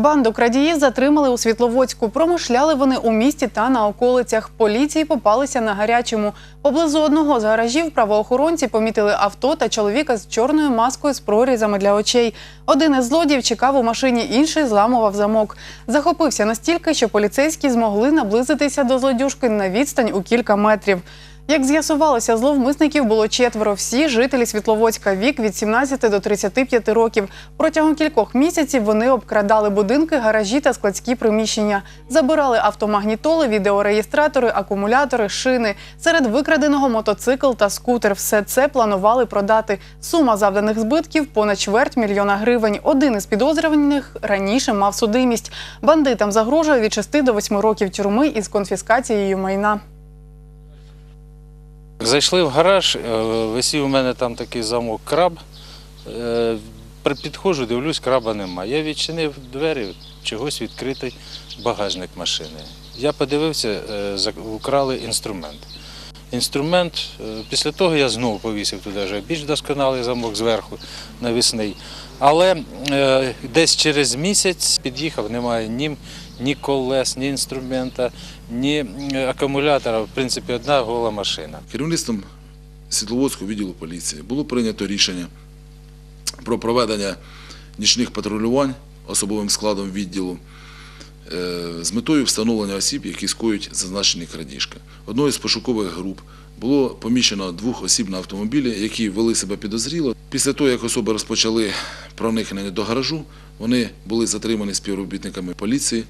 Банду крадіїв затримали у Світловодську. Промишляли вони у місті та на околицях. Поліції попалися на гарячому. Поблизу одного з гаражів правоохоронці помітили авто та чоловіка з чорною маскою з прорізами для очей. Один із злодіїв чекав у машині, інший зламував замок. Захопився настільки, що поліцейські змогли наблизитися до злодюжки на відстань у кілька метрів. Як з'ясувалося, зловмисників було четверо. Всі жителі Світловодська вік від 17 до 35 років. Протягом кількох місяців вони обкрадали будинки, гаражі та складські приміщення. Забирали автомагнітоли, відеореєстратори, акумулятори, шини. Серед викраденого мотоцикл та скутер. Все це планували продати. Сума завданих збитків понад чверть мільйона гривень. Один із підозрюваних раніше мав судимість. Бандитам загрожує від 6 до 8 років тюрми із конфіскацією майна. Зайшли в гараж, е, висів у мене там такий замок краб. Е, Підходжу, дивлюсь, краба нема. Я відчинив двері, чогось відкритий багажник машини. Я подивився, е, украли інструмент. Інструмент, після того я знову повісив туди вже більш досконалий замок зверху навісний. Але десь через місяць під'їхав, немає ні, ні колес, ні інструмента, ні е, акумулятора. В принципі, одна гола машина. Керівництвом Світловодського відділу поліції було прийнято рішення про проведення нічних патрулювань особовим складом відділу е, з метою встановлення осіб, які скоюють зазначені крадіжки. Одною з пошукових груп було поміщено двох осіб на автомобілі, які вели себе підозріло. Після того, як особи розпочали проникнення до гаражу, вони були затримані співробітниками поліції.